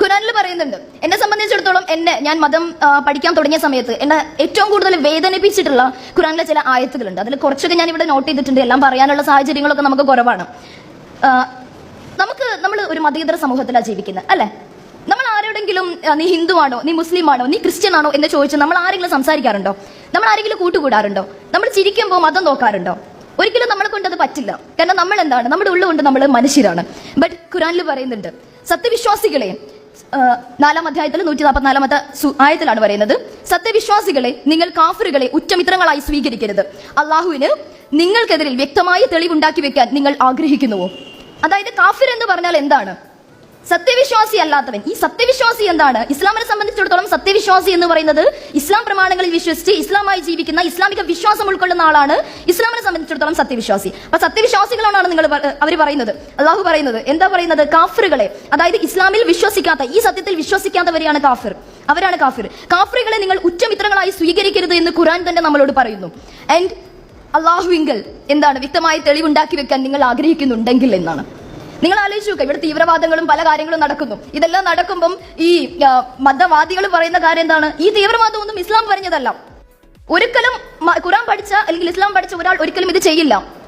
ഖുറാനിൽ പറയുന്നുണ്ട് എന്നെ സംബന്ധിച്ചിടത്തോളം എന്നെ ഞാൻ മതം പഠിക്കാൻ തുടങ്ങിയ സമയത്ത് എന്നെ ഏറ്റവും കൂടുതൽ വേദനിപ്പിച്ചിട്ടുള്ള ഖുറാനിലെ ചില ആയത്തുകളുണ്ട്. അതിൽ കുറച്ചൊക്കെ ഞാൻ ഇവിടെ നോട്ട് ചെയ്തിട്ടുണ്ട്. എല്ലാം പറയാനുള്ള സാഹചര്യങ്ങളൊക്കെ നമുക്ക് കുറവാണ്. നമുക്ക് നമ്മൾ ഒരു മതേതര സമൂഹത്തിലാണ് ജീവിക്കുന്നത് അല്ലെ? നമ്മൾ ആരോടെങ്കിലും നീ ഹിന്ദു ആണോ നീ മുസ്ലിം ആണോ നീ ക്രിസ്ത്യൻ ആണോ എന്ന് ചോദിച്ച് നമ്മൾ ആരെങ്കിലും സംസാരിക്കാറുണ്ടോ? നമ്മൾ ആരെങ്കിലും കൂട്ടുകൂടാറുണ്ടോ? നമ്മൾ ചിരിക്കുമ്പോൾ മതം നോക്കാറുണ്ടോ? ഒരിക്കലും നമ്മളെ കൊണ്ട് അത് പറ്റില്ല. കാരണം നമ്മൾ എന്താണ്? നമ്മുടെ ഉള്ളുകൊണ്ട് നമ്മൾ മനുഷ്യരാണ്. ബട്ട് ഖുറാനിൽ പറയുന്നുണ്ട് സത്യവിശ്വാസികളെ നാലാം അധ്യായത്തിൽ നൂറ്റി നാൽപ്പത്തിനാലാമത്തെ ആയത്തിലാണ് പറയുന്നത്. സത്യവിശ്വാസികളെ നിങ്ങൾ കാഫറുകളെ ഉറ്റമിത്രങ്ങളായി സ്വീകരിക്കരുത്. അള്ളാഹുവിന് നിങ്ങൾക്കെതിരിൽ വ്യക്തമായ തെളിവുണ്ടാക്കി വെക്കാൻ നിങ്ങൾ ആഗ്രഹിക്കുന്നുവോ? അതായത് കാഫിർ എന്ന് പറഞ്ഞാൽ എന്താണ്? സത്യവിശ്വാസി അല്ലാത്തവൻ. ഈ സത്യവിശ്വാസി എന്താണ്? ഇസ്ലാമിനെ സംബന്ധിച്ചിടത്തോളം സത്യവിശ്വാസി എന്ന് പറയുന്നത് ഇസ്ലാം പ്രമാണങ്ങളിൽ വിശ്വസിച്ച് ഇസ്ലാമായി ജീവിക്കുന്ന ഇസ്ലാമിക വിശ്വാസം ഉൾക്കൊള്ളുന്ന ആളാണ് ഇസ്ലാമിനെ സംബന്ധിച്ചിടത്തോളം സത്യവിശ്വാസി. അപ്പൊ സത്യവിശ്വാസികളാണ് നിങ്ങൾ അവർ പറയുന്നത്. അള്ളാഹു പറയുന്നത് എന്താ പറയുന്നത്? കാഫറുകളെ. അതായത് ഇസ്ലാമിൽ വിശ്വസിക്കാത്ത ഈ സത്യത്തിൽ വിശ്വസിക്കാത്തവരെയാണ് കാഫിർ. അവരാണ് കാഫിർ. കാഫറുകളെ നിങ്ങൾ ഉച്ചമിത്രങ്ങളായി സ്വീകരിക്കരുത് എന്ന് ഖുറാൻ തന്നെ നമ്മളോട് പറയുന്നു. ആൻഡ് അള്ളാഹുവിങ്കൽ എന്താണ്? വ്യക്തമായ തെളിവുണ്ടാക്കി വെക്കാൻ നിങ്ങൾ ആഗ്രഹിക്കുന്നുണ്ടെങ്കിൽ എന്നാണ്. നിങ്ങൾ ആലോചിച്ച് നോക്കുക ഇവിടെ തീവ്രവാദങ്ങളും പല കാര്യങ്ങളും നടക്കുന്നു. ഇതെല്ലാം നടക്കുമ്പം ഈ മതവാദികൾ പറയുന്ന കാര്യം എന്താണ്? ഈ തീവ്രവാദം ഒന്നും ഇസ്ലാം പറഞ്ഞതല്ല. ഒരിക്കലും ഖുറാൻ പഠിച്ച അല്ലെങ്കിൽ ഇസ്ലാം പഠിച്ച ഒരാൾ ഒരിക്കലും ഇത് ചെയ്യില്ല.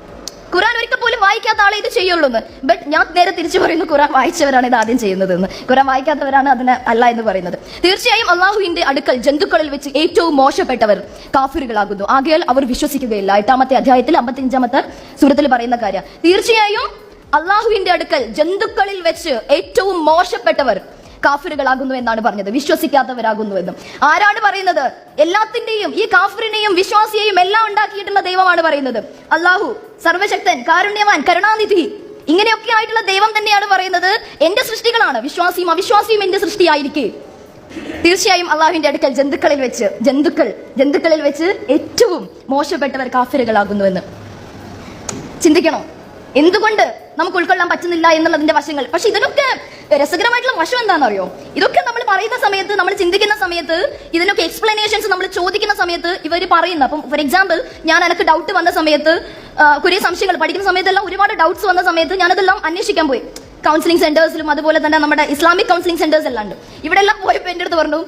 ഖുറാൻ ഒരിക്കൽ പോലും വായിക്കാത്ത ആളെ ഇത് ചെയ്യുള്ളൂ എന്ന് ബട്ട് ഞാൻ നേരെ തിരിച്ചു പറയുന്നു ഖുറാൻ വായിച്ചവരാണ് ഇത് ആദ്യം ചെയ്യുന്നത് എന്ന് ഖുറാൻ വായിക്കാത്തവരാണ് അതിന് അല്ല എന്ന് പറയുന്നത്. തീർച്ചയായും അള്ളാഹുവിന്റെ അടുക്കൽ ജന്തുക്കളിൽ വെച്ച് ഏറ്റവും മോശപ്പെട്ടവർ കാഫിറുകളാകുന്നു. ആകയാൽ അവർ വിശ്വസിക്കുകയില്ല. എട്ടാമത്തെ അധ്യായത്തിൽ അമ്പത്തിയഞ്ചാമത്തെ സുഹൃത്തിൽ പറയുന്ന കാര്യം. തീർച്ചയായും അള്ളാഹുവിന്റെ അടുക്കൽ ജന്തുക്കളിൽ വെച്ച് ഏറ്റവും മോശപ്പെട്ടവർ കാഫിറുകളാകുന്നു എന്നാണ് പറഞ്ഞത് വിശ്വസിക്കാത്തവരാകുന്നു എന്നും ആരാണ് പറയുന്നത്? എല്ലാത്തിന്റെയും ഈ കാഫിറിനെയും വിശ്വാസിയെയും എല്ലാം ഉണ്ടാക്കിയിട്ടുള്ള ദൈവമാണ് പറയുന്നത്. അള്ളാഹു സർവശക്തൻ കാരുണ്യവാൻ കരുണാനിധി ഇങ്ങനെയൊക്കെ ആയിട്ടുള്ള ദൈവം തന്നെയാണ് പറയുന്നത്. എന്റെ സൃഷ്ടികളാണ് വിശ്വാസിയും അവിശ്വാസിയും എന്റെ സൃഷ്ടിയായിരിക്കേ. തീർച്ചയായും അള്ളാഹുവിന്റെ അടുക്കൽ ജന്തുക്കളിൽ വെച്ച് ജന്തുക്കൾ ജന്തുക്കളിൽ വെച്ച് ഏറ്റവും മോശപ്പെട്ടവർ കാഫിറുകളാകുന്നുവെന്ന്. ചിന്തിക്കണം? എന്തുകൊണ്ട് നമുക്ക് ഉൾക്കൊള്ളാൻ പറ്റുന്നില്ല എന്നുള്ളതിന്റെ വശങ്ങൾ. പക്ഷെ ഇതിനൊക്കെ രസകരമായിട്ടുള്ള വശം എന്താണെന്ന് അറിയോ ഇതൊക്കെ നമ്മൾ പറയുന്ന സമയത്ത് നമ്മൾ ചിന്തിക്കുന്ന സമയത്ത് ഇതിനൊക്കെ എക്സ്പ്ലനേഷൻസ് നമ്മൾ ചോദിക്കുന്ന സമയത്ത് ഇവർ പറയുന്ന. അപ്പം ഫോർ എക്സാമ്പിൾ ഞാൻ എനിക്ക് ഡൗട്ട് വന്ന സമയത്ത് കുറെ സംശയങ്ങൾ പഠിക്കുന്ന സമയത്തെല്ലാം ഒരുപാട് ഡൗട്ട്സ് വന്ന സമയത്ത് ഞാനതെല്ലാം അന്വേഷിക്കാൻ പോയി. കൗൺസിലിംഗ് സെന്റേഴ്സിലും അതുപോലെ തന്നെ നമ്മുടെ ഇസ്ലാമിക് കൗൺസിലിംഗ് സെന്റേഴ്സ് എല്ലാം ഉണ്ട്. ഇവിടെ എല്ലാം പോയപ്പോൾ എന്റെ അടുത്ത് പറഞ്ഞു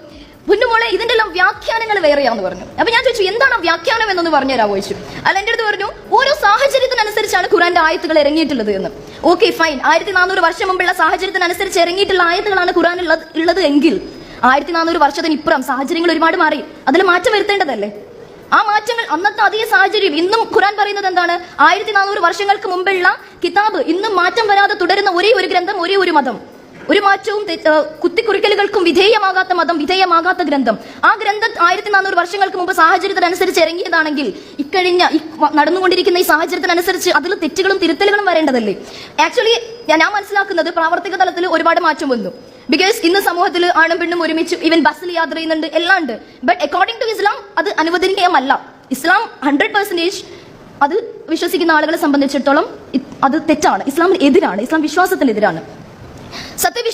പൊന്നുമോളെ ഇതിന്റെ എല്ലാം വ്യാഖ്യാനങ്ങൾ വേറെയാന്ന് പറഞ്ഞു. അപ്പൊ ഞാൻ ചോദിച്ചു എന്താണ് വ്യാഖ്യാനം എന്നൊന്ന് പറഞ്ഞു തരാമോ ചോദിച്ചു. അല്ല എന്റെ അടുത്ത് പറഞ്ഞു ഓരോ സാഹചര്യത്തിനനുസരിച്ചാണ് ഖുറാന്റെ ആയത്തുകൾ ഇറങ്ങിയിട്ടുള്ളത് എന്ന്. ഓക്കെ ഫൈൻ ആയിരത്തി നാനൂറ് വർഷം മുമ്പുള്ള സാഹചര്യത്തിനനുസരിച്ച് ഇറങ്ങിയിട്ടുള്ള ആയത്തുകളാണ് ഖുറാൻ ഉള്ളത് ഉള്ളത് എങ്കിൽ ആയിരത്തി നാനൂറ് വർഷത്തിന് ഇപ്പുറം സാഹചര്യങ്ങൾ ഒരുപാട് മാറി. അതിൽ മാറ്റം വരുത്തേണ്ടതല്ലേ? ആ മാറ്റങ്ങൾ അന്നത്തെ അതേ സാഹചര്യം ഇന്നും ഖുറാൻ പറയുന്നത് എന്താണ്? ആയിരത്തി നാനൂറ് വർഷങ്ങൾക്ക് മുമ്പുള്ള കിതാബ് ഇന്നും മാറ്റം വരാതെ തുടരുന്ന ഒരേ ഒരു ഗ്രന്ഥം ഒരേ ഒരു മതം. ഒരു മാറ്റവും കുത്തിക്കുറിക്കലുകൾക്കും വിധേയമാകാത്ത മതം വിധേയമാകാത്ത ഗ്രന്ഥം. ആ ഗ്രന്ഥം ആയിരത്തി നാനൂറ് വർഷങ്ങൾക്ക് മുമ്പ് സാഹചര്യത്തിനനുസരിച്ച് ഇറങ്ങിയതാണെങ്കിൽ ഇക്കഴിഞ്ഞ ഈ നടന്നുകൊണ്ടിരിക്കുന്ന ഈ സാഹചര്യത്തിനനുസരിച്ച് അതിൽ തെറ്റുകളും തിരുത്തലുകളും വരേണ്ടതല്ലേ? ആക്ച്വലി ഞാൻ മനസ്സിലാക്കുന്നത് പ്രാവർത്തിക തലത്തിൽ ഒരുപാട് മാറ്റം വന്നു. ബിക്കോസ് ഇന്ന് സമൂഹത്തിൽ ആണും പെണ്ണും ഒരുമിച്ച് ഇവൻ ബസ്സിൽ യാത്ര ചെയ്യുന്നുണ്ട് എല്ലാം ഉണ്ട്. ബട്ട് അക്കോർഡിംഗ് ടു ഇസ്ലാം അത് അനുവദനീയമല്ല. ഇസ്ലാം ഹൺഡ്രഡ് പെർസെന്റേജ് അത് വിശ്വസിക്കുന്ന ആളുകളെ സംബന്ധിച്ചിടത്തോളം അത് തെറ്റാണ്. ഇസ്ലാമിന് എതിരാണ്. ഇസ്ലാം വിശ്വാസത്തിനെതിരാണ്.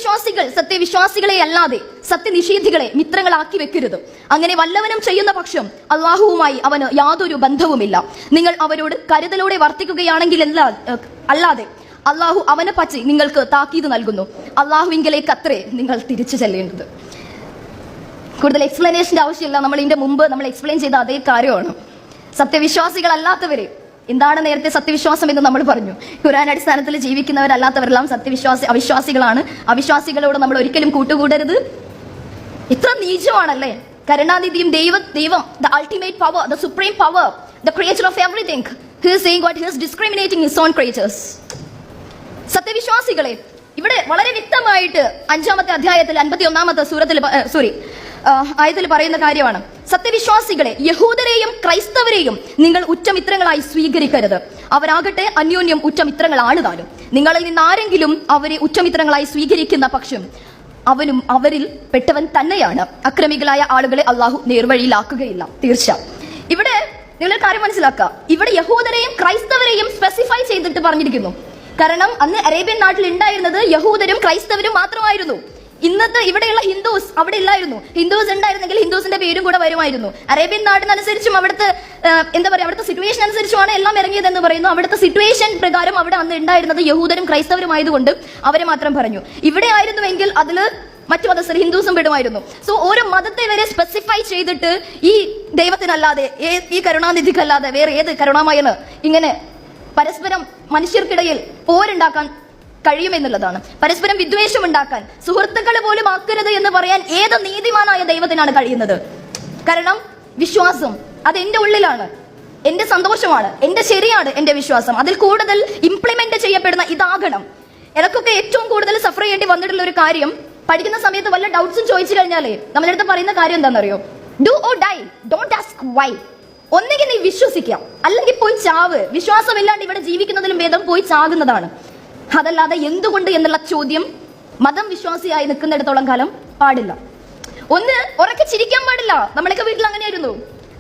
സത്യവിശ്വാസികൾ സത്യവിശ്വാസികളെ അല്ലാതെ സത്യനിഷേധികളെ മിത്രങ്ങളാക്കി വെക്കരുത്. അങ്ങനെ വല്ലവനും ചെയ്യുന്ന പക്ഷം അള്ളാഹുവുമായി അവന് യാതൊരു ബന്ധവുമില്ല. നിങ്ങൾ അവരോട് കരുതലോടെ വർത്തിക്കുകയാണെങ്കിൽ അല്ലാതെ അള്ളാഹു അവനെ പറ്റി നിങ്ങൾക്ക് താക്കീത് നൽകുന്നു. അള്ളാഹുവിങ്കലേക്ക് അത്രേ നിങ്ങൾ തിരിച്ചു ചെല്ലേണ്ടത്. കൂടുതൽ എക്സ്പ്ലനേഷന്റെ ആവശ്യമില്ല. നമ്മൾ ഇതിന്റെ മുമ്പ് നമ്മൾ എക്സ്പ്ലെയിൻ ചെയ്ത അതേ കാര്യമാണ്. സത്യവിശ്വാസികളല്ലാത്തവരെ എന്താണ് നേരത്തെ സത്യവിശ്വാസം എന്ന് നമ്മൾ പറഞ്ഞു. ഖുരാൻ അടിസ്ഥാനത്തിൽ ജീവിക്കുന്നവരല്ലാത്തവരെല്ലാം സത്യവിശ്വാസ അവിശ്വാസികളാണ്. അവിശ്വാസികളോട് നമ്മൾ ഒരിക്കലും കൂട്ടുകൂടരുത്. ഇത്ര നീചമാണല്ലേ? കരുണാനിധിയും ദൈവ ദൈവം the ultimate power the supreme power the creator of everything what discriminating his own creatures സത്യവിശ്വാസികളെ ഇവിടെ വളരെ വ്യക്തമായിട്ട് അഞ്ചാമത്തെ അധ്യായത്തിൽ അൻപത്തി ഒന്നാമത്തെ സൂറത്തിൽ സോറി ആയത്തിൽ പറയുന്ന കാര്യമാണ്. സത്യവിശ്വാസികളെ യഹൂദരെയും ക്രൈസ്തവരെയും നിങ്ങൾ ഉച്ചമിത്രങ്ങളായി സ്വീകരിക്കരുത്. അവരാകട്ടെ അന്യോന്യം ഉറ്റമിത്രങ്ങളാണ് താനും നിങ്ങളിൽ നിന്ന് ആരെങ്കിലും അവരെ ഉച്ചമിത്രങ്ങളായി സ്വീകരിക്കുന്ന പക്ഷം അവനും അവരിൽ പെട്ടവൻ തന്നെയാണ്. അക്രമികളായ ആളുകളെ അള്ളാഹു നേർവഴിയിലാക്കുകയില്ല. തീർച്ച ഇവിടെ നിങ്ങൾ കാര്യം മനസ്സിലാക്കുക. ഇവിടെ യഹൂദരെയും ക്രൈസ്തവരെയും സ്പെസിഫൈ ചെയ്തിട്ട് പറഞ്ഞിരിക്കുന്നു. കാരണം അന്ന് അറേബ്യൻ നാട്ടിൽ ഉണ്ടായിരുന്നത് യഹൂദരും ക്രൈസ്തവരും മാത്രമായിരുന്നു. ഇന്നത്തെ ഇവിടെയുള്ള ഹിന്ദുസ് അവിടെ ഇല്ലായിരുന്നു. ഹിന്ദുസ് ഉണ്ടായിരുന്നെങ്കിൽ ഹിന്ദുസിന്റെ പേരും കൂടെ വരുമായിരുന്നു. അറേബ്യൻ നാടിനനുസരിച്ചും അവിടുത്തെ എന്താ പറയുക അവിടുത്തെ സിറ്റുവേഷൻ അനുസരിച്ചുമാണ് എല്ലാം ഇറങ്ങിയതെന്ന് പറയുന്നു. അവിടുത്തെ സിറ്റുവേഷൻ പ്രകാരം അവിടെ അന്ന് ഉണ്ടായിരുന്നത് യഹൂദരും ക്രൈസ്തവരും ആയതുകൊണ്ട് അവരെ മാത്രം പറഞ്ഞു. ഇവിടെ ആയിരുന്നുവെങ്കിൽ അതിൽ മറ്റു മതസ്ഥർ ഹിന്ദുസും വിടുമായിരുന്നു സോ ഓരോ മതത്തെ വരെ സ്പെസിഫൈ ചെയ്തിട്ട് ഈ ദൈവത്തിനല്ലാതെ ഈ കരുണാനിധിക്കല്ലാതെ വേറെ ഏത് കരുണാമയന് ഇങ്ങനെ പരസ്പരം മനുഷ്യർക്കിടയിൽ പോരുണ്ടാക്കാൻ കഴിയുമെന്നുള്ളതാണ്. പരസ്പരം വിദ്വേഷം ഉണ്ടാക്കാൻ സുഹൃത്തുക്കളെ പോലും ആക്കരുത് എന്ന് പറയാൻ ഏത് നീതിമാനായ ദൈവത്തിനാണ് കഴിയുന്നത്? കാരണം വിശ്വാസം അത് എന്റെ ഉള്ളിലാണ്. എന്റെ സന്തോഷമാണ് എന്റെ ശരിയാണ് എന്റെ വിശ്വാസം. അതിൽ കൂടുതൽ ഇംപ്ലിമെന്റ് ചെയ്യപ്പെടുന്ന ഇതാകണം. എനിക്കൊക്കെ ഏറ്റവും കൂടുതൽ സഫർ ചെയ്യേണ്ടി വന്നിട്ടുള്ള ഒരു കാര്യം പഠിക്കുന്ന സമയത്ത് വല്ല ഡൗട്ട്സും ചോദിച്ചു കഴിഞ്ഞാലേ നമ്മുടെ അടുത്ത് പറയുന്ന കാര്യം എന്താണെന്നറിയോ? Do or die don't ask why ഒന്നുകിൽ നീ വിശ്വസിക്കാം. അല്ലെങ്കിൽ പോയി ചാവ്. വിശ്വാസമില്ലാണ്ട് ഇവിടെ ജീവിക്കുന്നതിലും ഭേദം പോയി ചാകുന്നതാണ്. അതല്ലാതെ എന്തുകൊണ്ട് എന്നുള്ള ചോദ്യം മതം വിശ്വാസിയായി നിൽക്കുന്നിടത്തോളം കാലം പാടില്ല. ഒന്ന് ഉറക്കെ ചിരിക്കാൻ പാടില്ല. നമ്മളൊക്കെ വീട്ടിൽ അങ്ങനെയായിരുന്നു.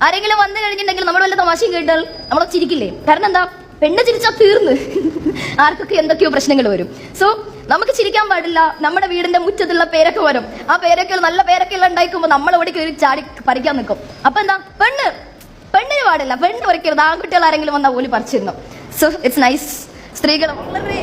ആരെങ്കിലും വന്നു കഴിഞ്ഞിട്ടുണ്ടെങ്കിൽ നമ്മൾ വല്ല തമാശയും കേട്ടാൽ നമ്മൾ ചിരിക്കില്ലേ? കാരണം എന്താ? പെണ്ണ് ചിരിച്ചാൽ തീർന്ന്. ആർക്കൊക്കെ എന്തൊക്കെയോ പ്രശ്നങ്ങൾ വരും. സോ നമുക്ക് ചിരിക്കാൻ പാടില്ല. നമ്മുടെ വീടിന്റെ മുറ്റത്തുള്ള പേരൊക്കെ വരും. ആ പേരൊക്കെ നല്ല പേരൊക്കെ എല്ലാം ഉണ്ടായിക്കുമ്പോൾ നമ്മൾ ഓടി കയറി ചാടി പറിക്കാൻ നിൽക്കും. അപ്പൊ എന്താ? പെണ്ണ്. പെണ്ണിന് പാടില്ല. പെണ്ണ് പറിക്കരുത് ആൺകുട്ടികൾ ആരെങ്കിലും വന്നാൽ പോലും പറിച്ചിരുന്നു സോ ഇറ്റ്സ് നൈസ് സ്ത്രീകൾ വളരെ